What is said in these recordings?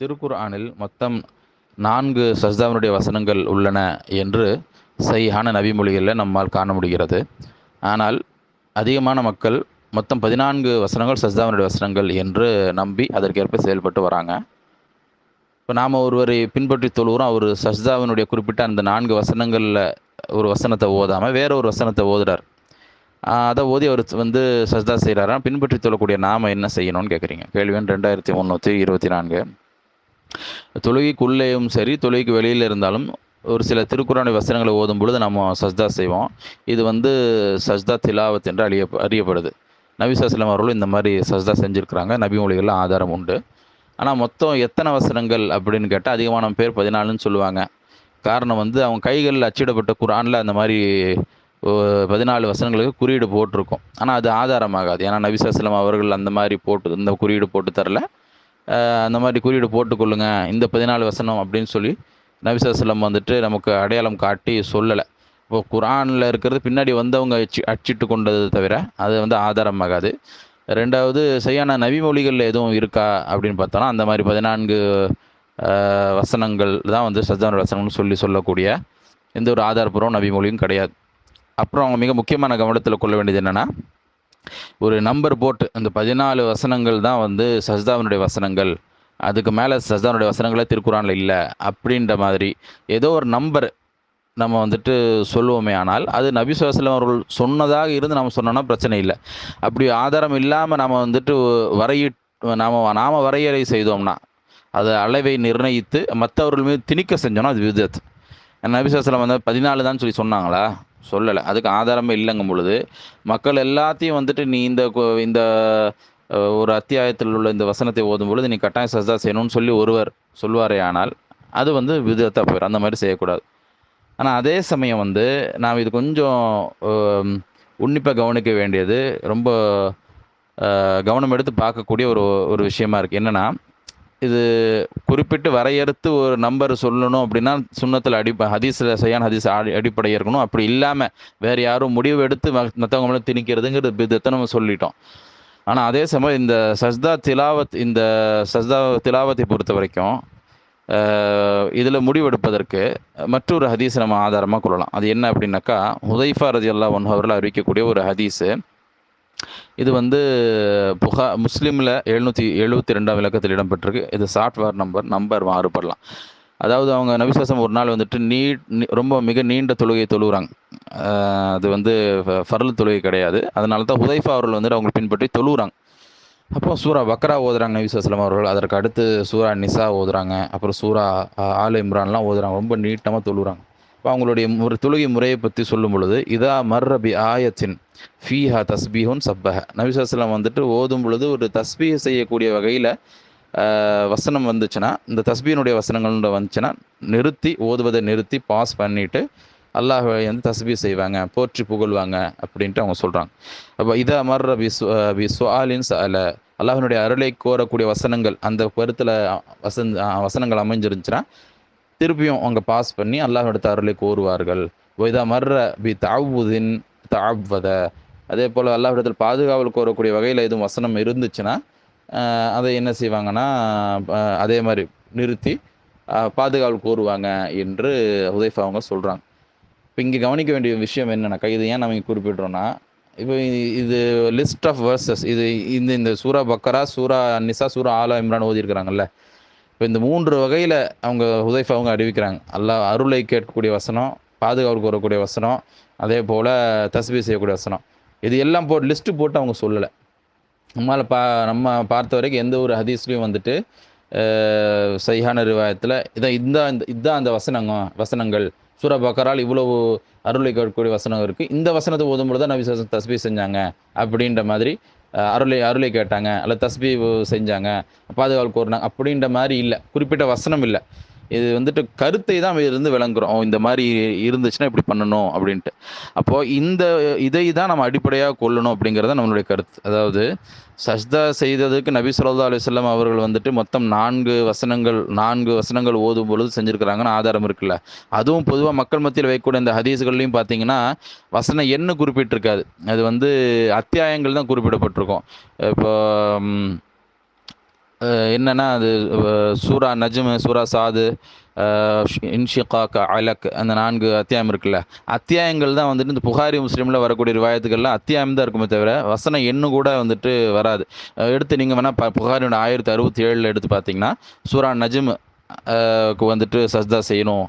திருக்குர்ஆனில் மொத்தம் நான்கு சஜ்தாவினுடைய வசனங்கள் உள்ளன என்று சரியான நபிமொழிகளில் நம்மால் காண முடிகிறது. ஆனால் அதிகமான மக்கள் மொத்தம் பதினான்கு வசனங்கள் சஜ்தாவினுடைய வசனங்கள் என்று நம்பி அதற்கேற்ப செயல்பட்டு வராங்க. இப்போ நாம் ஒருவரை பின்பற்றி தொழுகிறோம் அவர் சஜ்தாவினுடைய குறிப்பிட்ட அந்த நான்கு வசனங்களில் ஒரு வசனத்தை ஓதாமல் வேற ஒரு வசனத்தை ஓதுறார். அதை ஓதி அவர் வந்து சஜ்தா செய்கிறாரா பின்பற்றி தொழக்கூடிய நாம் என்ன செய்யணும்னு கேட்குறீங்க கேள்வி எண் ரெண்டாயிரத்தி முந்நூற்றி இருபத்தி நான்கு. தொழுகைக்குள்ளேயும் சரி தொழுகைக்கு வெளியில் இருந்தாலும் ஒரு சில திருக்குறானை வசனங்களை ஓதும் பொழுது நம்ம சஜ்தா செய்வோம். இது வந்து சஜ்தா திலாவத் என்று அறிய அறியப்படுது. நபி சஸ்லம் அவர்களும் இந்த மாதிரி சஜ்தா செஞ்சுருக்கிறாங்க. நபி மொழிகளில் ஆதாரம் உண்டு. ஆனால் மொத்தம் எத்தனை வசனங்கள் அப்படின்னு கேட்டால் அதிகமான பேர் பதினாலுன்னு சொல்லுவாங்க. காரணம் வந்து அவங்க கைகளில் அச்சிடப்பட்ட குரானில் அந்த மாதிரி பதினாலு வசனங்களுக்கு குறியீடு போட்டிருக்கும். ஆனால் அது ஆதாரமாகாது. ஏன்னா நபி சஸ்லம் அவர்கள் அந்த மாதிரி போட்டு இந்த குறியீடு போட்டு தரல. அந்த மாதிரி குறியீடு போட்டுக்கொள்ளுங்க. இந்த பதினாலு வசனம் அப்படின்னு சொல்லி நபிசாசலம் வந்துட்டு நமக்கு அடையாளம் காட்டி சொல்லலை. இப்போ குரானில் இருக்கிறது பின்னாடி வந்தவங்க அச்சு அச்சிட்டு கொண்டது தவிர அது வந்து ஆதாரமாகாது. ரெண்டாவது சரியான நபிமொழிகளில் எதுவும் இருக்கா அப்படின்னு பார்த்தோன்னா அந்த மாதிரி பதினான்கு வசனங்கள் தான் வந்து சஜான வசனம்னு சொல்லி சொல்லக்கூடிய எந்த ஒரு ஆதாரப்பூர்வம் நபிமொழியும் கிடையாது. அப்புறம் அவங்க மிக முக்கியமான கவனத்தில் கொள்ள வேண்டியது என்னென்னா ஒரு நம்பர் போட்டு அந்த பதினாலு வசனங்கள் தான் வந்து சஜிதாவினுடைய வசனங்கள். அதுக்கு மேலே சஜிதாவினுடைய வசனங்களே திருக்குறானில் இல்லை அப்படின்ற மாதிரி ஏதோ ஒரு நம்பர் நம்ம வந்துட்டு சொல்லுவோமே. ஆனால் அது நபி சுவாசலம் அவர்கள் சொன்னதாக இருந்து நம்ம சொன்னோம்னா பிரச்சனை இல்லை. அப்படி ஆதாரம் இல்லாமல் நம்ம வந்துட்டு வரைய நாம் நாம் வரையறை செய்தோம்னா அது அளவை நிர்ணயித்து மற்றவர்கள் மீது திணிக்க செஞ்சோம்னா அது விதத். நபிசாஸ்லம் வந்து பதினாலு தான் சொல்லி சொன்னாங்களா? சொல்லலை. அதுக்கு ஆதாரமே இல்லைங்கும் பொழுது மக்கள் எல்லாத்தையும் வந்துட்டு நீ இந்த இந்த ஒரு அத்தியாயத்தில் உள்ள இந்த வசனத்தை ஓதும் பொழுது நீ கட்டாயம் சஜா செய்யணும்னு சொல்லி ஒருவர் சொல்வாரே ஆனால் அது வந்து விதத்தாக போயிடும் அந்த மாதிரி செய்யக்கூடாது. ஆனால் அதே சமயம் வந்து நாம் இது கொஞ்சம் உன்னிப்பாக கவனிக்க வேண்டியது ரொம்ப கவனம் எடுத்து பார்க்கக்கூடிய ஒரு ஒரு விஷயமா இருக்குது என்னென்னா இது குறிப்பிட்டு வரையறுத்து ஒரு நம்பர் சொல்லணும் அப்படின்னா சுண்ணத்தில் அடி ஹதீஸில் சையான் ஹதீஸ் அடி அடிப்படை இருக்கணும். அப்படி இல்லாமல் வேறு யாரும் முடிவு எடுத்து மற்றவங்க மேலே திணிக்கிறதுங்கிறது பிதத்தை நம்ம சொல்லிட்டோம். ஆனால் அதே சமயம் இந்த சஸ்தா திலாவத் இந்த சஸ்தா திலாவத்தை பொறுத்த வரைக்கும் இதில் முடிவெடுப்பதற்கு மற்றொரு ஹதீஸ் நம்ம ஆதாரமாக கொள்ளலாம். அது என்ன அப்படின்னாக்கா ஹுதைஃபா ரதி அல்லா ஒன் அவர்கள் அறிவிக்கக்கூடிய ஒரு ஹதீஸு. இது வந்து புகா முஸ்லீமில் எழுநூற்றி எழுபத்தி ரெண்டாம் விளக்கத்தில் இடம்பெற்றிருக்கு. இது சாஃப்ட்வேர் நம்பர் நம்பர் மாறுபடலாம். அதாவது அவங்க நபிசாசம் ஒரு நாள் வந்துட்டு நீ ரொம்ப மிக நீண்ட தொழுகையை தொழுகிறாங்க அது வந்து ஃபர்ல் தொழுகை கிடையாது. அதனால தான் ஹுதைஃபா அவர்கள் வந்துட்டு அவங்க பின்பற்றி தொழுகிறாங்க அப்போ சூரா பக்ரா ஓதுறாங்க நபிசாஸ்லாம் அவர்கள். அதற்கு அடுத்து சூரா நிசா ஓதுறாங்க. அப்புறம் சூரா ஆல் இம்ரான்லாம் ஓதுறாங்க. ரொம்ப நீட்டமாக தொழுகிறாங்க அவங்களுடைய ஒரு தொழுகை முறையை பற்றி சொல்லும் பொழுது இதா மர்ரபி ஆயத்தின் ஃபீஹா தஸ்பீஹுன் சப்பஹ. நபிசாஸ்லாம் வந்துட்டு ஓதும் பொழுது ஒரு தஸ்பீஹ் செய்யக்கூடிய வகையில் வசனம் வந்துச்சுன்னா இந்த தஸ்பீனுடைய வசனங்கள் வந்துச்சுன்னா நிறுத்தி ஓதுவதை நிறுத்தி பாஸ் பண்ணிவிட்டு அல்லாஹ் வந்து தஸ்பீ செய்வாங்க போற்றி புகழ்வாங்க அப்படின்ட்டு அவங்க சொல்கிறாங்க அப்போ இதை மர்ற விஸ் விஸ்வாலின் அல அல்லாஹினுடைய அருளை கோரக்கூடிய வசனங்கள் அந்த கருத்தில் வசன் வசனங்கள் அமைஞ்சிருந்துச்சுன்னா திருப்பியும் அவங்க பாஸ் பண்ணி அல்லாஹோட அருளை கோருவார்கள். இதா மர்ற பி தாவுதின் தாவத. அதே போல் அல்லாஹிடத்தில் பாதுகாவல் கோரக்கூடிய வகையில் எதுவும் வசனம் இருந்துச்சுன்னா அதை என்ன செய்வாங்கன்னா அதே மாதிரி நிறுத்தி பாதுகாவல் கோருவாங்க என்று உதைஃபா அவங்க சொல்கிறாங்க இப்போ இங்கே கவனிக்க வேண்டிய விஷயம் என்னென்னா இது ஏன் நம்ம குறிப்பிட்றோன்னா இப்போ இது லிஸ்ட் ஆஃப் வேர்சஸ் இது இந்த இந்த சூரா பக்கரா சூரா நிசா சூரா ஆலா இம்ரான் ஓதிருக்கிறாங்கல்ல இப்போ இந்த மூன்று வகையில் அவங்க உதைஃபா அவங்க அறிவிக்கிறாங்க. அல்லாஹ் அருளை கேட்கக்கூடிய வசனம் பாதுகாப்பு கூறக்கூடிய வசனம் அதே போல் தஸ்பீ செய்யக்கூடிய வசனம். இது எல்லாம் போட்டு லிஸ்ட்டு போட்டு அவங்க சொல்லலை. நம்மளால் பா நம்ம பார்த்த வரைக்கும் எந்த ஒரு ஹதீஸ்லையும் வந்துட்டு சைஹான ரிவாயத்தில் இதான் இந்த இதுதான் அந்த வசனங்க வசனங்கள். சூரா பக்கரால் இவ்வளவு அருளை கேட்கக்கூடிய வசனம் இருக்குது இந்த வசனத்தை ஓதும்போது தான் நபி தஸ்பீ செஞ்சாங்க. அப்படின்ற மாதிரி அருளை அருளை கேட்டாங்க அல்லது தஸ்பி செஞ்சாங்க. பாதுகாவல் கோரினாங்க அப்படின்ற மாதிரி இல்லை. குறிப்பிட்ட வசனம் இல்லை. இது வந்துட்டு கருத்தை தான் இருந்து விளங்குறோம். இந்த மாதிரி இருந்துச்சுன்னா இப்படி பண்ணணும் அப்படின்ட்டு. அப்போது இந்த இதை தான் நம்ம அடிப்படையாக கொள்ளணும் அப்படிங்கிறத நம்மளுடைய கருத்து. அதாவது சஜ்தா செய்ததுக்கு நபி சொல்லா அலுவலம் அவர்கள் வந்துட்டு மொத்தம் நான்கு வசனங்கள் நான்கு வசனங்கள் ஓதும் பொழுது செஞ்சுருக்கிறாங்கன்னு ஆதாரம் இருக்குல்ல. அதுவும் பொதுவாக மக்கள் மத்தியில் வைக்கக்கூடிய இந்த ஹதீஸ்கள்லையும் பார்த்தீங்கன்னா வசனம் என்ன குறிப்பிட்டிருக்காது. அது வந்து அத்தியாயங்கள் தான் குறிப்பிடப்பட்டிருக்கும். இப்போ என்னென்னா அது சூரா நஜ்மு சூரா சாது அஹ் இன்ஷிகாக் அலக் அந்த நான்கு அத்தியாயம் இருக்குல்ல. அத்தியாயங்கள் தான் வந்துட்டு இந்த புகாரி முஸ்லீமில் வரக்கூடிய ரிவாயத்துக்கள்லாம் அத்தியாயம் தான் இருக்குமே தவிர வசனம் எண்ணு கூட வந்துட்டு வராது. எடுத்து நீங்கள் வேணால் ப புகாரியோட ஆயிரத்தி அறுபத்தி ஏழில் எடுத்து பார்த்தீங்கன்னா சூரா நஜ்மு வந்துட்டு சஸ்தா செய்யணும்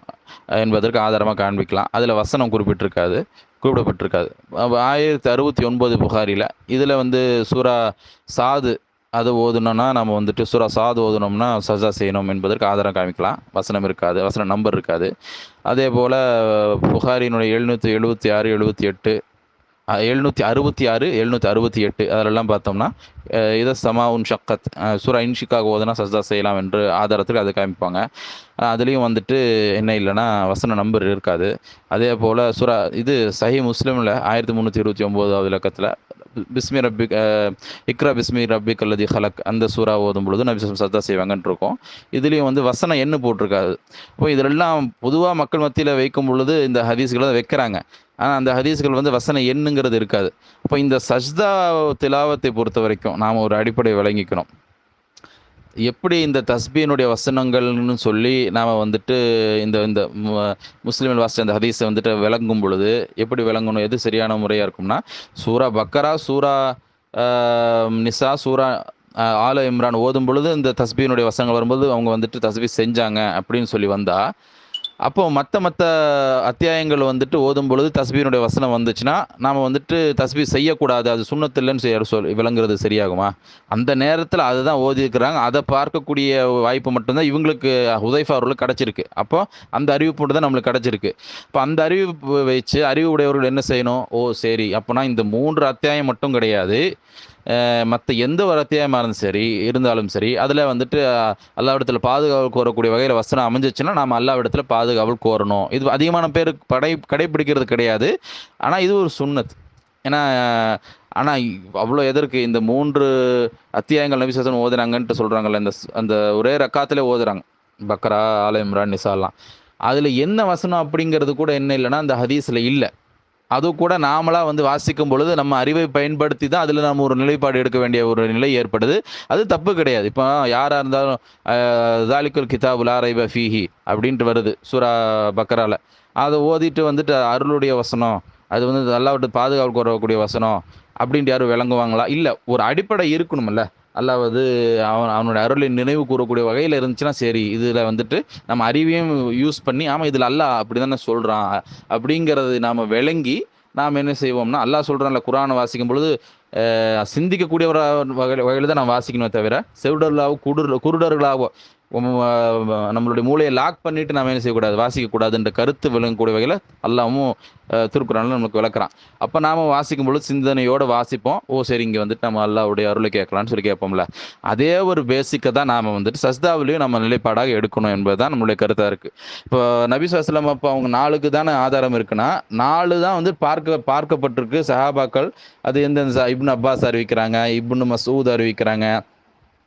என்பதற்கு ஆதாரமாக காண்பிக்கலாம். அதில் வசனம் குறிப்பிட்டிருக்காது குறிப்பிடப்பட்டிருக்காது. ஆயிரத்தி அறுபத்தி ஒன்பது புகாரியில் இதில் வந்து சூரா சாது அது ஓதுனோம்னா நம்ம வந்துட்டு சுரா சாது ஓதுனோம்னா சஜா செய்யணும் என்பதற்கு ஆதாரம் காமிக்கலாம். வசனம் இருக்காது வசன நம்பர் இருக்காது. அதே போல் புகாரினுடைய எழுநூற்றி எழுபத்தி ஆறு எழுபத்தி எட்டு எழுநூற்றி அறுபத்தி ஆறு எழுநூற்றி அறுபத்தி எட்டு அதிலெல்லாம் பார்த்தோம்னா இதை சமா உன் ஷக்கத் சுரா இன்ஷிக்காக ஓதுனா சஜ்தா செய்யலாம் என்று ஆதாரத்துக்கு அதை காமிப்பாங்க. அதுலேயும் வந்துட்டு என்ன இல்லைன்னா வசன நம்பர் இருக்காது. அதே போல் சுரா இது சஹி முஸ்லீமில் ஆயிரத்தி முந்நூற்றி இருபத்தி ஒம்போதாவது இலக்கத்தில் பிஸ்மி ரப்பி இக்ரா பிஸ்மி ரப்பி கல்லதி ஹலக் அந்த சூறா ஓதும் பொழுது நபி சொல்லி செய்வாங்கன்னு இருக்கும். இதுலேயும் வந்து வசனம் எண்ணு போட்டிருக்காது. இப்போ இதிலெல்லாம் பொதுவாக மக்கள் மத்தியில் வைக்கும் பொழுது இந்த ஹதீஸ்களை தான் வைக்கிறாங்க. ஆனால் அந்த ஹதீஸ்கள் வந்து வசன எண்ணுங்கிறது இருக்காது. இப்போ இந்த சஜ்தா திலாவத்தை பொறுத்த வரைக்கும் நாம் ஒரு அடிப்படை விளங்கிக்கணும் எப்படி இந்த தஸ்பீனுடைய வசனங்கள்னு சொல்லி நாம் வந்துட்டு இந்த இந்த முஸ்லீம்கள் வாசித்த அந்த ஹதீஸை வந்துட்டு விளங்கும் பொழுது எப்படி விளங்கணும் எது சரியான முறையாக இருக்கும்னா சூரா பக்கரா சூரா நிசா சூரா ஆல இம்ரான் ஓதும் பொழுது இந்த தஸ்பீனுடைய வசனங்கள் வரும்போது அவங்க வந்துட்டு தஸ்பீ செஞ்சாங்க அப்படின்னு சொல்லி வந்தால் அப்போ மற்ற மற்ற அத்தியாயங்கள் வந்துட்டு ஓதும் பொழுது தஸ்பீனுடைய வசனம் வந்துச்சுன்னா நாம் வந்துட்டு தஸ்பீ செய்யக்கூடாது அது சுண்ணத்தில்லைன்னு செய்ய சொல் விளங்குறது சரியாகுமா? அந்த நேரத்தில் அதுதான் ஓதியிருக்கிறாங்க. அதை பார்க்கக்கூடிய வாய்ப்பு மட்டும்தான் இவங்களுக்கு ஹுதைஃபா அவர்களுக்கு கிடச்சிருக்கு. அப்போ அந்த அறிவிப்பு மட்டும் தான் நம்மளுக்கு கிடச்சிருக்கு. இப்போ அந்த அறிவிப்பு வச்சு அறிவு உடையவர்கள் என்ன செய்யணும்? ஓ சரி. அப்போனா இந்த மூன்று அத்தியாயம் மட்டும் கிடையாது. மற்ற எந்த ஒரு அத்தியாயமாக இருந்தாலும் சரி இருந்தாலும் சரி அதில் வந்துட்டு அல்லாவிடத்தில் பாதுகாவல் கோரக்கூடிய வகையில் வசனம் அமைஞ்சிச்சுன்னா நாம் அல்லாவிடத்தில் பாதுகாவல் கோரணும். இது அதிகமான பேர் படை கடைப்பிடிக்கிறது கிடையாது. ஆனால் இது ஒரு சுண்ணத். ஏன்னா ஆனால் அவ்வளோ எதற்கு? இந்த மூன்று அத்தியாயங்கள் நபிசாசன் ஓதுறாங்கன்ட்டு சொல்கிறாங்கல்ல இந்த அந்த ஒரே ரக்காத்திலே ஓதுறாங்க. பக்ரா ஆல நிசாலாம். அதில் என்ன வசனம் அப்படிங்கிறது கூட என்ன இல்லைன்னா அந்த ஹதீஸில் இல்லை. அது கூட நாமளாக வந்து வாசிக்கும் பொழுது நம்ம அறிவை பயன்படுத்தி தான் அதில் நம்ம ஒரு நிலைப்பாடு எடுக்க வேண்டிய ஒரு நிலை ஏற்படுது. அது தப்பு கிடையாது. இப்போ யாராக இருந்தாலும் தாலிக்குல் கிதாபுல் ஆரைப ஃபீஹி அப்படின்ட்டு வருது சூரா பக்கரால அதை ஓதிட்டு வந்துட்டு அருளுடைய வசனம் அது வந்து அல்லாவிட்டு பாதுகாப்பு வரக்கூடிய வசனம் அப்படின்ட்டு யாரும் விளங்குவாங்களா? இல்லை ஒரு அடிப்படை இருக்கணும்ல. அல்லாவது அவன் அவனுடைய அருளை நினைவு கூறக்கூடிய வகையில் இருந்துச்சுன்னா சரி இதில் வந்துட்டு நம்ம அறிவையும் யூஸ் பண்ணி ஆமாம் இதில் அல்லாஹ் அப்படி தானே சொல்கிறான் அப்படிங்கிறது நாம் விளங்கி நாம் என்ன செய்வோம்னா அல்லாஹ் சொல்கிறான்ல குரானை வாசிக்கும் பொழுது சிந்திக்கக்கூடிய ஒரு வகையில் வகையில் தான் நான் வாசிக்கணுமே தவிர செவிடர்களாகவோ குடு குருடர்களாகவோ நம்மளுடைய மூளையை லாக் பண்ணிட்டு நம்ம என்ன செய்யக்கூடாது? வாசிக்கக்கூடாதுன்ற கருத்து விளங்கக்கூடிய வகையில் அல்லாவும் திருக்குறானில் நமக்கு விளக்குறான். அப்போ நாம் வாசிக்கும் பொழுது சிந்தனையோடு வாசிப்போம். ஓ சரி இங்கே வந்துட்டு நம்ம அல்லாவுடைய அருளை கேட்கலான்னு சொல்லி கேட்போம்ல. அதே ஒரு பேசிக்கை தான் நாம் வந்துட்டு சஸ்தாவிலையும் நம்ம நிலைப்பாடாக எடுக்கணும் என்பது தான் நம்மளுடைய கருத்தாக இருக்குது இப்போ நபி சுவாஸ்லம் அப்போ அவங்க நாளுக்கு தானே ஆதாரம் இருக்குன்னா நாலு தான் வந்து பார்க்க பார்க்கப்பட்டிருக்கு சஹாபாக்கள். அது எந்தெந்த இப்னு அப்பாஸ் அறிவிக்கிறாங்க இப்னு மசூத் அறிவிக்கிறாங்க.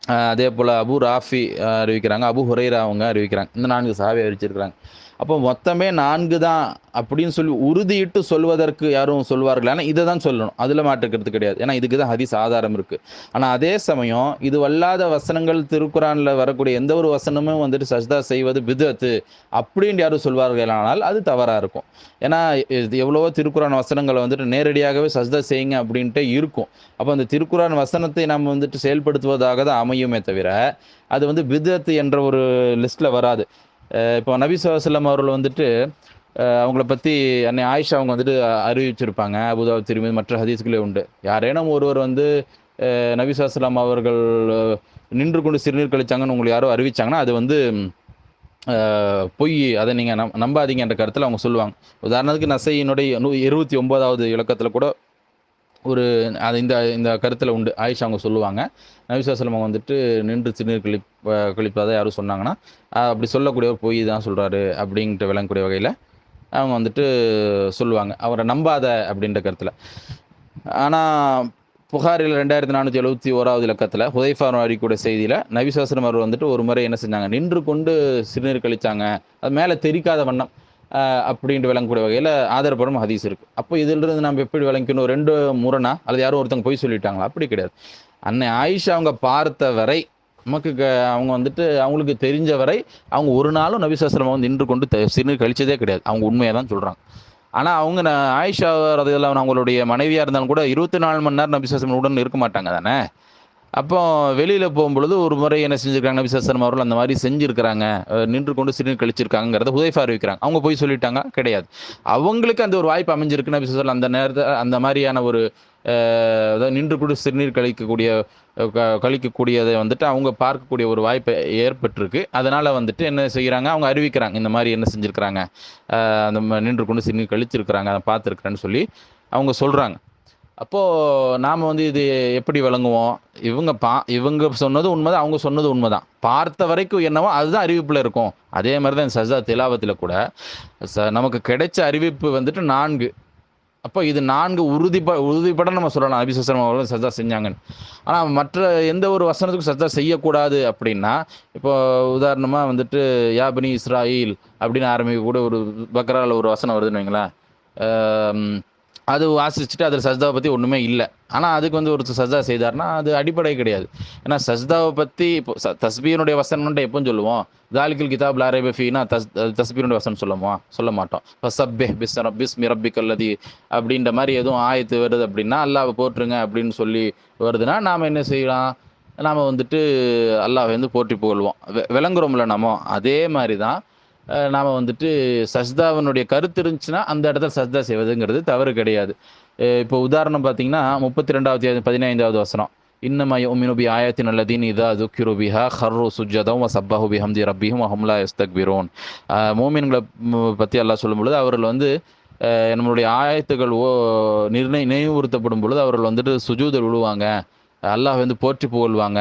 அதே போல் அபு ராஃபி அறிவிக்கிறாங்க. அபு ஹுரைரா அவங்க அறிவிக்கிறாங்க. இந்த நான்கு சஹாபி அறிவிச்சிருக்கிறாங்க அப்போ மொத்தமே நான்கு தான் அப்படின்னு சொல்லி உறுதியிட்டு சொல்வதற்கு யாரும் சொல்வார்கள். ஆனால் இதை தான் சொல்லணும். அதில் மாற்றுக்கிறது கிடையாது. ஏன்னா இதுக்கு தான் ஹதீஸ் ஆதாரம் இருக்குது ஆனால் அதே சமயம் இது வல்லாத வசனங்கள் திருக்குறானில் வரக்கூடிய எந்த ஒரு வசனமும் வந்துட்டு சஜ்தா செய்வது பிதத்து அப்படின்னு யாரும் சொல்வார்கள். ஆனால் அது தவறாக இருக்கும். ஏன்னா இது எவ்வளவோ திருக்குறான் வசனங்களை வந்துட்டு நேரடியாகவே சஜ்தா செய்யுங்க அப்படின்ட்டு இருக்கும். அப்போ அந்த திருக்குறான் வசனத்தை நம்ம வந்துட்டு செயல்படுத்துவதாக தான் அமையுமே தவிர அது வந்து பிதத்து என்ற ஒரு லிஸ்ட்டில் வராது. இப்போ நபி சொல்லாம் அவர்கள் வந்துட்டு அவங்கள பற்றி அன்னை ஆயிஷா அவங்க வந்துட்டு அறிவிச்சிருப்பாங்க. அபுதாபி திரும்பி மற்ற ஹதீஸ்களே உண்டு. யாரேனும் ஒருவர் வந்து நபி சொல்லாம் அவர்கள் நின்று கொண்டு சிறுநீர் கழிச்சாங்கன்னு உங்களுக்கு யாரோ அறிவிச்சாங்கன்னா அது வந்து பொய். அதை நீங்கள் நம் நம்பாதீங்க என்ற கருத்தில் அவங்க சொல்லுவாங்க. உதாரணத்துக்கு நசையினுடைய நூ இருபத்தி ஒன்பதாவது இலக்கத்தில் கூட ஒரு அது இந்த இந்த கருத்தில் உண்டு. ஆயிஷா அவங்க சொல்லுவாங்க. நபிசாஸ்லம் அவங்க வந்துட்டு நின்று சிறுநீர் கழி கழிப்பதை யாரும் சொன்னாங்கன்னா அப்படி சொல்லக்கூடியவர் பொய் தான் சொல்கிறாரு அப்படின்ட்டு விளங்கக்கூடிய வகையில் அவங்க வந்துட்டு சொல்லுவாங்க. அவரை நம்பாத அப்படின்ற கருத்தில். ஆனால் புகாரில் ரெண்டாயிரத்தி நானூற்றி எழுபத்தி ஓராவது இலக்கத்தில் ஹுதைஃபார் அறிக்கூடிய செய்தியில் நபிசாஸ்லம் அவர் வந்துட்டு ஒரு முறை என்ன செஞ்சாங்க? நின்று கொண்டு சிறுநீர் கழித்தாங்க அது மேலே தெரிக்காத வண்ணம். அப்படின்ட்டு விளங்கக்கூடிய வகையில் ஆதாரப்படும் ஹதீஸ் இருக்குது அப்போ இதிலிருந்து நம்ம எப்படி விளங்கிக்கணும்? ரெண்டு முரணா? அல்லது யாரும் ஒருத்தங்க போய் சொல்லிட்டாங்களா? அப்படி கிடையாது. அன்னை ஆயிஷா அவங்க பார்த்த வரை நமக்கு க அவங்க வந்துட்டு அவங்களுக்கு தெரிஞ்ச வரை அவங்க ஒரு நாளும் நபிசாஸ்திரம் வந்து நின்று கொண்டு சிறு கழிச்சதே கிடையாது. அவங்க உண்மையை தான் சொல்கிறாங்க ஆனால் அவங்க ஆயிஷா ரதியெல்லாம் அவங்களுடைய மனைவியாக இருந்தாலும் கூட இருபத்தி நாலு மணி நேரம் நபிசாஸ்திரம் உடனே உடன் இருக்க மாட்டாங்க தானே? அப்போ வெளியில் போகும்பொழுது ஒரு முறை என்ன செஞ்சுருக்காங்க நபி அவர்கள் அந்த மாதிரி செஞ்சுருக்கிறாங்க. நின்று கொண்டு சிறுநீர் கழிச்சிருக்காங்கிறத ஹுதைஃபா அறிவிக்கிறாங்க. அவங்க போய் சொல்லிட்டாங்க கிடையாது. அவங்களுக்கு அந்த ஒரு வாய்ப்பு அமைஞ்சிருக்கு நபி அந்த நேரத்தை அந்த மாதிரியான ஒரு அதாவது நின்று கொண்டு சிறுநீர் கழிக்கக்கூடிய க- கழிக்கக்கூடியதை வந்துட்டு அவங்க பார்க்கக்கூடிய ஒரு வாய்ப்பு ஏற்பட்டிருக்கு. அதனால் வந்துட்டு என்ன செய்கிறாங்க அவங்க அறிவிக்கிறாங்க இந்த மாதிரி என்ன செஞ்சுருக்கிறாங்க அந்த ம- நின்று கொண்டு சிறுநீர் கழிச்சிருக்கிறாங்க அதை பார்த்துருக்குறேன்னு சொல்லி அவங்க சொல்கிறாங்க அப்போது நாம் வந்து இது எப்படி விளங்குவோம்? இவங்க பா இவங்க சொன்னது உண்மைதான் அவங்க சொன்னது உண்மைதான். பார்த்த வரைக்கும் என்னவோ அதுதான் அறிவிப்பில் இருக்கும். அதே மாதிரி தான் சஜா திலாவத்தில் கூட ச நமக்கு கிடைச்ச அறிவிப்பு வந்துட்டு நான்கு. அப்போ இது நான்கு உறுதிப்ப உறுதிப்பட நம்ம சொல்லலாம். அபிசஸ்ரம் அவர்களும் சஜா செஞ்சாங்கன்னு. ஆனால் மற்ற எந்த ஒரு வசனத்துக்கும் சஜா செய்யக்கூடாது அப்படின்னா இப்போ உதாரணமாக வந்துட்டு யாபினி இஸ்ராயில் அப்படின்னு ஆரம்பிக்க கூட ஒரு பக்ராவில் ஒரு வசனம் வருதுன்னு வைங்களேன். அது வாசிச்சுட்டு அதில் சஜ்தாவை பற்றி ஒன்றுமே இல்லை. ஆனால் அதுக்கு வந்து ஒரு சஜ்தா செய்தார்னா அது அடிப்படை கிடையாது. ஏன்னா சஜ்தாவை பற்றி இப்போ ச- தஸ்பீனுடைய வசனம்ன்ட்டு எப்போ சொல்லுவோம். தாலிக்குல் கிதாப் லாரேபஃபினா தஸ் தஸ்பீனுடைய வசனம் சொல்லுவோம் சொல்ல மாட்டோம். இப்போ சப்பே பிஸ் பிஸ் மிரப்பி கல்லதி அப்படின்ற மாதிரி எதுவும் ஆயத்து வருது அப்படின்னா அல்லாவை போற்றுங்க அப்படின்னு சொல்லி வருதுன்னா நாம் என்ன செய்யலாம்? நாம் வந்துட்டு அல்லாவை வந்து போற்றி புகழ்வோம். விளங்குறோம்ல நம்ம. அதே மாதிரி தான் நாம் வந்துட்டு சஸ்தாவினுடைய கருத்து இருந்துச்சுன்னா அந்த இடத்துல சஸ்தா செய்வதுங்கிறது தவறு கிடையாது. இப்போ உதாரணம் பார்த்தீங்கன்னா முப்பத்தி ரெண்டாவது பதினைந்தாவது வசனம். இன்னம யுமினு பி ஆயத்தின் அல்லதீன் இதா துக்கிருபிஹா ஹர்ரு சுஜதம் வ சப்பாஹு பிஹம்தி ரப்பிஹும் ஹம்லா எஸ்தக்பிரோன் மோமின்களை பற்றி எல்லாம் சொல்லும் பொழுது அவர்கள் வந்து நம்மளுடைய ஆயத்துகள் ஓ நிர்ணய நினைவுறுத்தப்படும் பொழுது அவர்கள் வந்துட்டு சுஜூதல் விழுவாங்க. அல்லாஹ் வந்து போற்றி புகழ்வாங்க.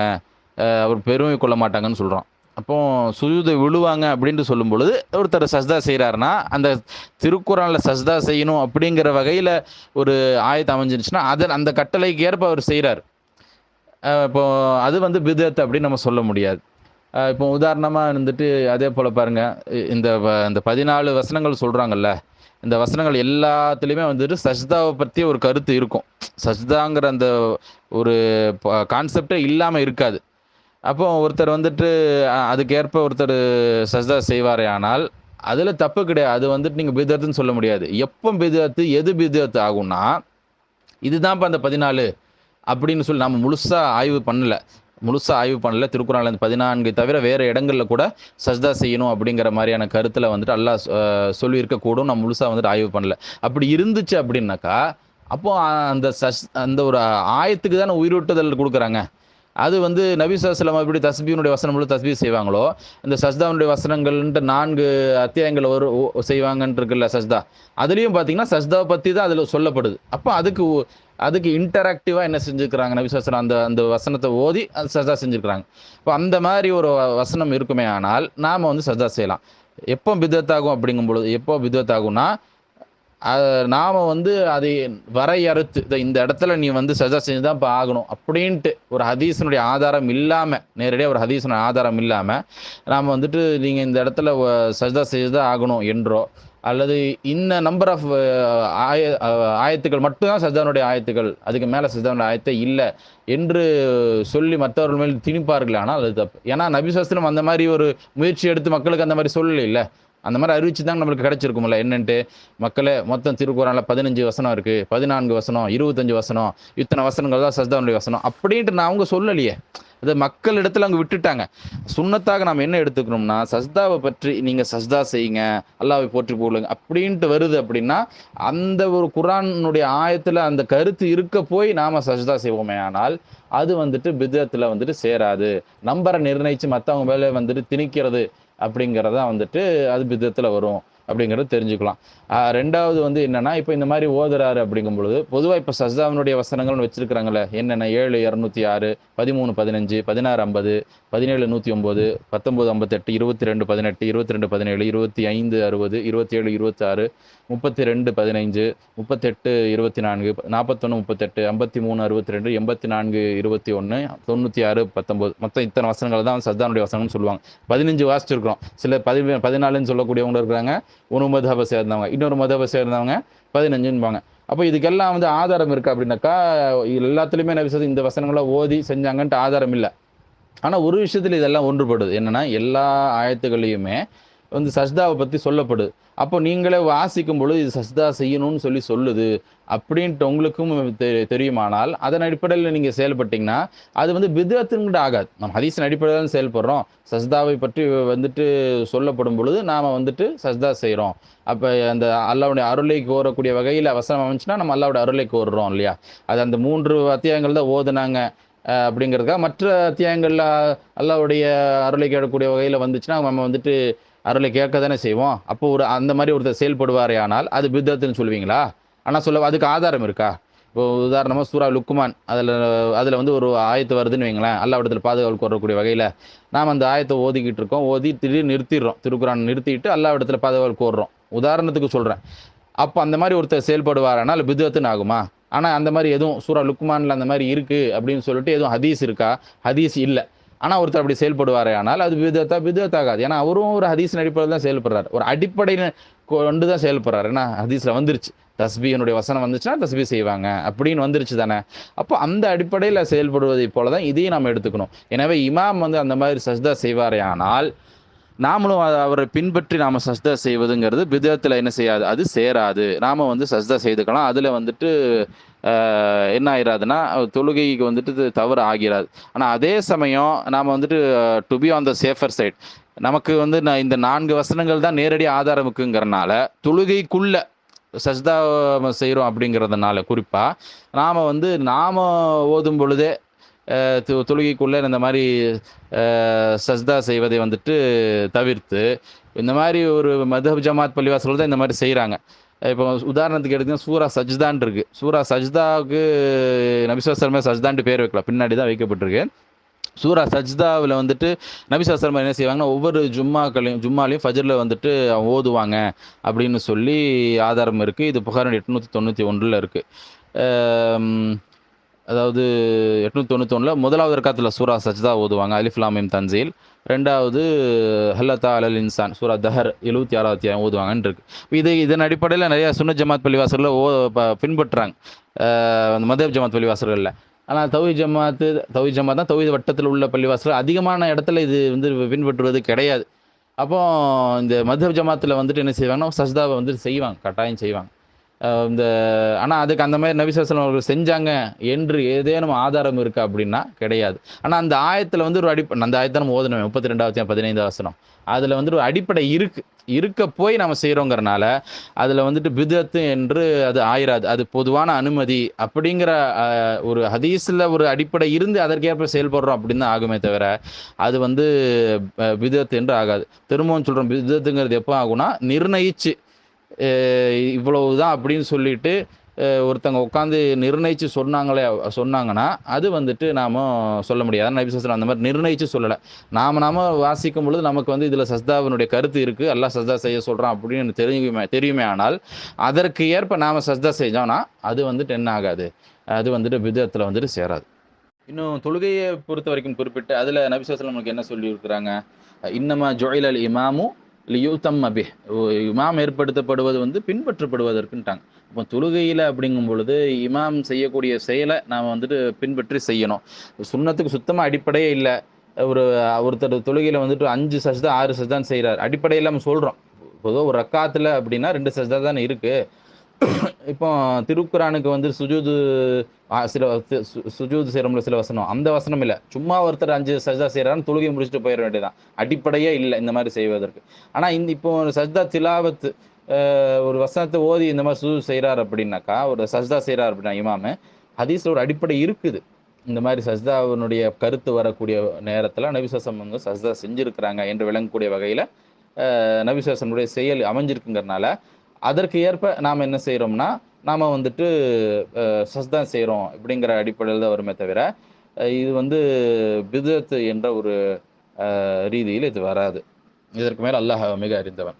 அவர் பெருமை கொள்ள மாட்டாங்கன்னு சொல்கிறோம் அப்போ சுஜூதை விழுவாங்க அப்படின்ட்டு சொல்லும் பொழுது ஒருத்தர் சஸ்தா செய்கிறாருன்னா அந்த திருக்குறானில் சஸ்தா செய்யணும் அப்படிங்கிற வகையில் ஒரு ஆயத்தை அமைஞ்சிருச்சுன்னா அதன் அந்த கட்டளைக்கு ஏற்ப அவர் செய்கிறார் இப்போ அது வந்து பிதத் அப்படின்னு நம்ம சொல்ல முடியாது. இப்போ உதாரணமாக இருந்துட்டு அதே போல் பாருங்கள் இந்த வ- இந்த பதினாலு வசனங்கள் சொல்கிறாங்கல்ல இந்த வசனங்கள் எல்லாத்துலேயுமே வந்துட்டு சஜ்தாவை பற்றி ஒரு கருத்து இருக்கும். சஜ்தாங்கிற அந்த ஒரு கான்செப்டே இல்லாமல் இருக்காது. அப்போ ஒருத்தர் வந்துட்டு அதுக்கேற்ப ஒருத்தர் சஜ்தா செய்வாரே ஆனால் அதில் தப்பு கிடையாது அது வந்துட்டு நீங்கள் பிதத்துன்னு சொல்ல முடியாது. எப்போ பிதத்து எது பிதத்து ஆகும்னா இதுதான்ப்பா அந்த பதினாலு அப்படின்னு சொல்லி நம்ம முழுசாக ஆய்வு பண்ணலை. முழுசாக ஆய்வு பண்ணல. திருக்குறள் அந்த பதினான்கு தவிர வேறு இடங்களில் கூட சஜ்தா செய்யணும் அப்படிங்கிற மாதிரியான கருத்தில் வந்துட்டு அல்லா சொல்லியிருக்கக்கூடும் நம்ம முழுசாக வந்துட்டு ஆய்வு பண்ணல. அப்படி இருந்துச்சு அப்படின்னாக்கா அப்போது அந்த சஸ் அந்த ஒரு ஆயத்துக்கு தானே உயிரூட்டுதல் கொடுக்குறாங்க. அது வந்து நபி சல்லாம் எப்படி தஸ்பீனுடைய வசனம் முழு தஸ்பீ செய்வாங்களோ இந்த சஸ்தாவுடைய வசனங்கள்ன்ட்டு நான்கு அத்தியாயங்கள் ஒரு ஓ- செய்வாங்கன்ட்டு இருக்குல்ல சஸ்தா அதுலேயும் பார்த்தீங்கன்னா சஸ்தாவை பற்றி தான் அதில் சொல்லப்படுது. அப்போ அதுக்கு அதுக்கு இன்டராக்டிவாக என்ன செஞ்சுருக்கிறாங்க? நபி சாஸ்திரம் அந்த அந்த வசனத்தை ஓதி அது சஜா செஞ்சுருக்கிறாங்க. இப்போ அந்த மாதிரி ஒரு வசனம் இருக்குமே ஆனால் நாம் வந்து சஜா செய்யலாம். எப்போ பிதத்தாகும் அப்படிங்கும் பொழுது எப்போ பிதத்தாகும்னா நாம் வந்து அதை வரையறுத்து இந்த இடத்துல நீ வந்து சஜா செஞ்சு தான் இப்போ ஆகணும் அப்படின்ட்டு ஒரு ஹதீஸினுடைய ஆதாரம் இல்லாமல் நேரடியாக ஒரு ஹதீஸினுடைய ஆதாரம் இல்லாமல் நாம் வந்துட்டு நீங்கள் இந்த இடத்துல சஜா செஞ்சு தான் ஆகணும் என்றோ அல்லது இன்ன நம்பர் ஆஃப் ஆய ஆயத்துக்கள் மட்டும்தான் சஜானுடைய ஆயத்துக்கள் அதுக்கு மேலே சஜானுடைய ஆயத்தை இல்லை என்று சொல்லி மற்றவர்கள் மேல் திணிப்பார்கள் ஆனால் அது தப்பு. ஏன்னா நபி சாஸ்திரம் அந்த மாதிரி ஒரு முயற்சி எடுத்து மக்களுக்கு அந்த மாதிரி சொல்லலை இல்லை. அந்த மாதிரி அறிவிச்சு தான் நம்மளுக்கு கிடைச்சிருக்கும்ல. என்னன்ட்டு? மக்களே மொத்தம் திருக்குறானில் பதினஞ்சு வசனம் இருக்குது பதினான்கு வசனம் இருபத்தஞ்சு வசனம் இத்தனை வசனங்கள் தான் சஸ்தானுடைய வசனம். அப்படின்ட்டு நான் அவங்க சொல்லலையே. அது மக்கள் இடத்துல அங்கே விட்டுட்டாங்க. சுண்ணத்தாக நாம் என்ன எடுத்துக்கணும்னா சஸ்தாவை பற்றி நீங்கள் சஸ்தா செய்யுங்க அல்லாவை போற்றி போடுங்க அப்படின்ட்டு வருது அப்படின்னா அந்த ஒரு குரானுடைய ஆயத்தில் அந்த கருத்து இருக்க போய் நாம் சஸ்தா செய்வோமே ஆனால் அது வந்துட்டு பிதத்தில் வந்துட்டு சேராது. நம்பரை நிர்ணயித்து மற்றவங்க மேலே வந்துட்டு திணிக்கிறது. அப்படிங்கிறதா வந்துட்டு அது விதத்தில் வரும். அப்படிங்கிறத தெரிஞ்சுக்கலாம். ரெண்டாவது வந்து என்னன்னா இப்போ இந்த மாதிரி ஓதுறாரு அப்படிங்கும் பொழுது பொதுவாக இப்போ சஸ்தாவினுடைய வசனங்கள்னு வச்சிருக்கிறாங்களே என்னென்ன? ஏழு இரநூத்தி ஆறு பதிமூணு பதினஞ்சு பதினாறு ஐம்பது பதினேழு நூற்றி ஒம்பது பத்தொம்போது ஐம்பத்தெட்டு இருபத்தி ரெண்டு பதினெட்டு இருபத்தி ரெண்டு பதினேழு இருபத்தி ஐந்து அறுபது இருபத்தேழு இருபத்தாறு முப்பத்தி ரெண்டு பதினைஞ்சு முப்பத்தெட்டு இருபத்தி நான்கு நாற்பத்தொன்று முப்பத்தெட்டு ஐம்பத்தி மூணு அறுபத்தி ரெண்டு எண்பத்தி நான்கு இருபத்தி ஒன்று தொண்ணூற்றி ஆறு பத்தொம்போது மொத்தம் இத்தனை வசனங்கள் தான் சஸ்தானுடைய வசனம்னு சொல்லுவாங்க. பதினஞ்சு வாசிச்சிருக்கிறோம். சில பதி பதினாலுன்னு சொல்லக்கூடியவங்க இருக்கிறாங்க. ஒரு மதபை சேர்ந்தவங்க இன்னொரு மதபை சேர்ந்தவங்க பதினஞ்சுன்பாங்க. அப்போ இதுக்கெல்லாம் வந்து ஆதாரம் இருக்குது அப்படின்னாக்கா எல்லாத்துலேயுமே நபிசது இந்த வசனங்களை ஓதி செஞ்சாங்கன்ட்டு ஆதாரம் இல்லை. ஆனால் ஒரு விஷயத்தில் இதெல்லாம் ஒன்றுபடுது. என்னன்னா எல்லா ஆயத்துகளையுமே வந்து சஜ்தாவை பற்றி சொல்லப்படுது அப்போ நீங்களே வாசிக்கும் பொழுது இது சஜ்தா செய்யணும்னு சொல்லி சொல்லுது அப்படின்ட்டு உங்களுக்கும் தெ தெரியுமானால் அதன் அடிப்படையில் நீங்கள் செயல்பட்டீங்கன்னா அது வந்து பிதத்துங்கிட்ட ஆகாது. நம்ம ஹதீஸின் அடிப்படையில் தான் செயல்படுறோம். சஜ்தாவை பற்றி வந்துட்டு சொல்லப்படும் பொழுது நாம் வந்துட்டு சஜ்தா செய்கிறோம் அப்போ அந்த அல்லாவுடைய அருளை கோரக்கூடிய வகையில் அவசரம் அமைச்சுன்னா நம்ம அல்லாவுடைய அருளை கோருறோம் இல்லையா? அது அந்த மூன்று அத்தியாயங்கள் தான் ஓதுனாங்க. அப்படிங்கிறதுக்காக மற்ற அத்தியாயங்களில் அல்லாவுடைய அருளை கேட்கக்கூடிய வகையில் வந்துச்சுன்னா நம்ம வந்துட்டு அருளை கேட்க தானே செய்வோம்? அப்போ ஒரு அந்த மாதிரி ஒருத்தர் செயல்படுவாரே ஆனால் அது பித்தத்துன்னு சொல்லுவீங்களா? ஆனால் சொல்ல அதுக்கு ஆதாரம் இருக்கா? இப்போ உதாரணமாக சூரா லுக்குமான் அதில் அதில் வந்து ஒரு ஆயத்து வருதுன்னு வைங்களேன் எல்லா இடத்துல பாதுகாப்பு வரக்கூடிய வகையில் நாம் அந்த ஆயத்தை ஓதிக்கிட்டு இருக்கோம் ஓதி திடீர்னு நிறுத்திடுறோம் திருக்குறான் நிறுத்திட்டு எல்லா இடத்துல பாதுகாப்பு கோர்றோம். உதாரணத்துக்கு சொல்கிறேன் அப்போ அந்த மாதிரி ஒருத்தர் செயல்படுவாரானால் பிதுவத்துன்னு ஆகுமா? ஆனால் அந்த மாதிரி எதுவும் சூரா லுக்குமானில் அந்த மாதிரி இருக்குது அப்படின்னு சொல்லிட்டு எதுவும் ஹதீஸ் இருக்கா? ஹதீஸ் இல்லை. ஆனால் ஒருத்தர் அப்படி செயல்படுவாரே ஆனால் அது விதத்தா விதத்தாகாது. ஏன்னா அவரும் ஒரு ஹதீஸ் அடிப்படையில் தான் செயல்படுறாரு. ஒரு அடிப்படையில் கொண்டு தான் செயல்படுறாரு. ஏன்னா ஹதீஸில் வந்துருச்சு. தஸ்பியினுடைய வசனம் வந்துச்சுன்னா தஸ்பி செய்வாங்க அப்படின்னு வந்துருச்சு தானே. அப்போ அந்த அடிப்படையில் செயல்படுவதை போல தான் இதையும் நம்ம எடுத்துக்கணும். எனவே இமாம் வந்து அந்த மாதிரி சஜ்தா செய்வாரே ஆனால் நாமளும் அவரை பின்பற்றி நாம் சஸ்தா செய்வதுங்கிறது விதத்தில் என்ன செய்யாது அது சேராது. நாம் வந்து சஸ்தா செய்துக்கலாம். அதில் வந்துட்டு என்ன ஆயிராதுன்னா தொழுகைக்கு வந்துட்டு இது தவறு ஆகிறாது ஆனால் அதே சமயம் நாம் வந்துட்டு to be on the safer side நமக்கு வந்து நான் இந்த நான்கு வசனங்கள் தான் நேரடி ஆதாரம் இருக்குங்கிறனால தொழுகைக்குள்ள சஜ்தா செய்கிறோம் அப்படிங்கிறதுனால குறிப்பாக நாம் வந்து நாம் ஓதும் பொழுதே தொழுகைக்குள்ளே இந்த மாதிரி சஸ்தா சஜ்தா செய்வதை வந்துட்டு தவிர்த்து இந்த மாதிரி ஒரு மதுஹப் ஜமாத் பள்ளிவாசல் தான் இந்த மாதிரி செய்கிறாங்க இப்போ உதாரணத்துக்கு எடுத்தீங்கன்னா சூரா சஜ்தான் இருக்கு. சூரா சஜ்தாவுக்கு நபிசுவசரமே சஜ்தான்ட்டு பேர் வைக்கலாம். பின்னாடி தான் வைக்கப்பட்டிருக்கு. சூரா சஜ்தாவில் வந்துட்டு நபிசாஸ்திரம் என்ன செய்வாங்கன்னா ஒவ்வொரு ஜும்மாக்களையும் ஜும்மாலையும் ஃபஜரில் வந்துட்டு அவங்க ஓதுவாங்க அப்படின்னு சொல்லி ஆதாரம் இருக்குது இது புகார் எட்நூற்றி தொண்ணூற்றி ஒன்றில் இருக்குது அதாவது எட்நூற்றி தொண்ணூத்தொன்னில் முதலாவது ரக்காத்தில் சூரா சஜ்தா ஓதுவாங்க அலிஃப்லாமிம் தன்சீல். ரெண்டாவது ஹல்லத்தா அலல் இன்சான் சூரா தஹர் எழுபத்தி ஆறாவது அத்தியாயம் ஓதுவாங்கன்னு இருக்கு இது இதன் அடிப்படையில் நிறைய சுன்ன ஜமாத் பள்ளிவாசலில் ஓ பின்பற்றுறாங்க. அந்த மதேப் ஜமாத் பள்ளிவாசல்களில். ஆனால் தவி ஜமாத்து தவி ஜமாத் தான் தவி வட்டத்தில் உள்ள பள்ளிவாசல் அதிகமான இடத்துல இது வந்து பின்பற்றுவது கிடையாது. அப்போ இந்த மதப் ஜமாத்தில் வந்துட்டு என்ன செய்வாங்கன்னா சஜ்தாவை வந்துட்டு செய்வாங்க கட்டாயம் செய்வாங்க. இந்த ஆனால் அதுக்கு அந்த மாதிரி நபிசாசனம் அவர்கள் செஞ்சாங்க என்று ஏதேனும் ஆதாரம் இருக்கா அப்படின்னா கிடையாது. ஆனால் அந்த ஆயத்தில் வந்து ஒரு அடிப்ப அந்த ஆயத்தை நம்ம ஓதணும் முப்பத்தி ரெண்டாவது பதினைந்து வசனம். அதில் வந்துட்டு ஒரு அடிப்படை இருக்கு இருக்க போய் நம்ம செய்கிறோங்கிறனால அதில் வந்துட்டு பிதத்து என்று அது ஆயிராது. அது பொதுவான அனுமதி அப்படிங்கிற ஒரு ஹதீஸில் ஒரு அடிப்படை இருந்து அதற்கேற்ப செயல்படுறோம் அப்படின்னு தான் ஆகுமே தவிர அது வந்து பிதத்து என்று ஆகாது. திரும்பவும் சொல்கிறோம் பிதத்துங்கிறது எப்போ ஆகும்னா நிர்ணயிச்சு இவ்வளவு இவ்வளவுதான் அப்படின்னு சொல்லிட்டு ஒருத்தங்க உட்காந்து நிர்ணயிச்சு சொன்னாங்களே சொன்னாங்கன்னா அது வந்துட்டு நாம சொல்ல முடியாது. நபிசாஸ்திரம் அந்த மாதிரி நிர்ணயித்து சொல்லலை. நாம நாம வாசிக்கும் பொழுது நமக்கு வந்து இதில் சஸ்தாவினுடைய கருத்து இருக்குது எல்லாம் சஸ்தா செய்ய சொல்கிறான் அப்படின்னு தெரியுமே தெரியுமே ஆனால் அதற்கு ஏற்ப நாம் சஸ்தா செஞ்சோம்னா அது வந்துட்டு என்ன ஆகாது? அது வந்துட்டு விதத்தில் வந்துட்டு சேராது. இன்னும் தொழுகையை பொறுத்த வரைக்கும் குறிப்பிட்டு அதில் நபிசாஸ்திரம் நமக்கு என்ன சொல்லியிருக்கிறாங்க? இன்னமா ஜொயில் அல் இமாமும் லியூத்தம் அபி இமாம் ஏற்படுத்தப்படுவது வந்து பின்பற்றப்படுவதற்குன்ட்டாங்க. இப்போ தொழுகையில் அப்படிங்கும் பொழுது இமாம் செய்யக்கூடிய செயலை நாம் வந்துட்டு பின்பற்றி செய்யணும். சுண்ணத்துக்கு சுத்தமாக அடிப்படையே இல்லை. ஒரு ஒருத்தர் தொழுகையில் வந்துட்டு அஞ்சு சஜ்தா ஆறு சஜ்தான் செய்கிறார் அடிப்படையில் நம்ம சொல்கிறோம் பொதுவாக ஒரு ரக்காத்தில் அப்படின்னா ரெண்டு சஜ்தா தானே இருக்குது இப்போ திருக்குறானுக்கு வந்து சுஜூது சில சி- சு- சுஜூது செய்கிறோம்ல சில வசனம். அந்த வசனம் இல்லை. சும்மா ஒருத்தர் அஞ்சு சஜ்தா செய்கிறான்னு தொழுகை முடிச்சுட்டு போயிட வேண்டியதான் அடிப்படையே இல்லை இந்த மாதிரி செய்வதற்கு. ஆனால் இந்த இப்போ ஒரு சஜ்தா திலாவத்து ஒரு வசனத்தை ஓதி இந்த மாதிரி சுஜூ செய்கிறார் அப்படின்னாக்கா ஒரு சஜ்தா செய்கிறார் அப்படின்னா இமாமு ஹதீஸில் ஒரு அடிப்படை இருக்குது. இந்த மாதிரி சஜ்தாவினுடைய கருத்து வரக்கூடிய நேரத்தில் நபிசாசம் வந்து சஜ்தா செஞ்சுருக்கிறாங்க என்று விளங்கக்கூடிய வகையில் நபிசாசனுடைய செயல் அமைஞ்சிருக்குங்கிறனால அதற்கு ஏற்ப நாம் என்ன செய்கிறோம்னா நாம் வந்துட்டு சஸ் தான் செய்கிறோம் இப்படிங்கிற அடிப்படையில் தான் வருமே தவிர இது வந்து பிதத் என்ற ஒரு ரீதியில் இது வராது. இதற்கு மேல் அல்லாஹ் மிக அறிந்தவன்.